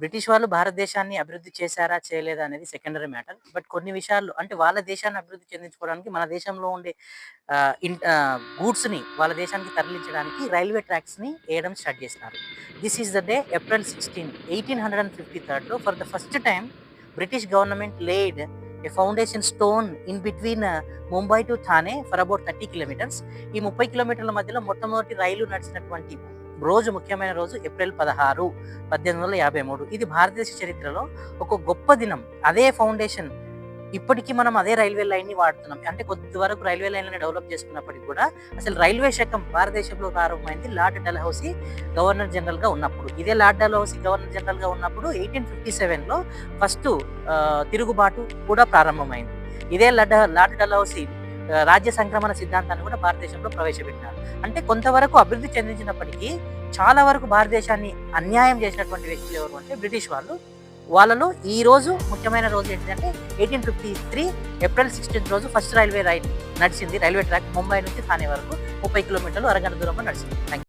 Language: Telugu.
బ్రిటిష్ వాళ్ళు భారతదేశాన్ని అభివృద్ధి చేశారా చేయలేదా అనేది సెకండరీ మ్యాటర్ బట్ కొన్ని విషయాలు అంటే వాళ్ళ దేశాన్ని అభివృద్ధి చెందించుకోవడానికి మన దేశంలో ఉండే గూడ్స్ని వాళ్ళ దేశానికి తరలించడానికి రైల్వే ట్రాక్స్ని వేయడం స్టార్ట్ చేసినారు. This is the day April sixteen eighteen hundred and fifty థర్డ్లో for the first time British government laid a foundation stone in between Mumbai to Thane for about thirty kilometres ఈ ముప్పై కిలోమీటర్ల మధ్యలో మొట్టమొదటి రైలు నడిచినటువంటి రోజు ముఖ్యమైన రోజు ఏప్రిల్ పదహారు పద్దెనిమిది వందల యాభై మూడు. ఇది భారతదేశ చరిత్రలో ఒక గొప్ప దినం. అదే ఫౌండేషన్. ఇప్పటికీ మనం అదే రైల్వే లైన్ని వాడుతున్నాం. అంటే కొద్ది వరకు రైల్వే లైన్లను డెవలప్ చేసుకున్నప్పటికీ కూడా అసలు రైల్వే శకం భారతదేశంలో ప్రారంభమైంది లార్డ్ డల్హౌసీ గవర్నర్ జనరల్గా ఉన్నప్పుడు. ఇదే లార్డ్ డల్హౌసీ గవర్నర్ జనరల్గా ఉన్నప్పుడు ఎయిటీన్ ఫిఫ్టీ సెవెన్లో ఫస్ట్ తిరుగుబాటు కూడా ప్రారంభమైంది. ఇదే లడ్ లార్డ్ డల్హౌసీ రాజ్య సంక్రమణ సిద్ధాంతాన్ని కూడా భారతదేశంలో ప్రవేశపెట్టినారు. అంటే కొంతవరకు అభివృద్ధి చెందించినప్పటికీ చాలా వరకు భారతదేశాన్ని అన్యాయం చేసినటువంటి వ్యక్తులు ఎవరు అంటే బ్రిటిష్ వాళ్ళు. వాళ్ళలో ఈ రోజు ముఖ్యమైన రోజు ఏంటంటే eighteen fifty three April sixteenth రోజు ఫస్ట్ రైల్వే రైడ్ నడిచింది. రైల్వే ట్రాక్ ముంబై నుంచి థానే వరకు ముప్పై కిలోమీటర్లు అరగంట దూరంలో నడిచింది.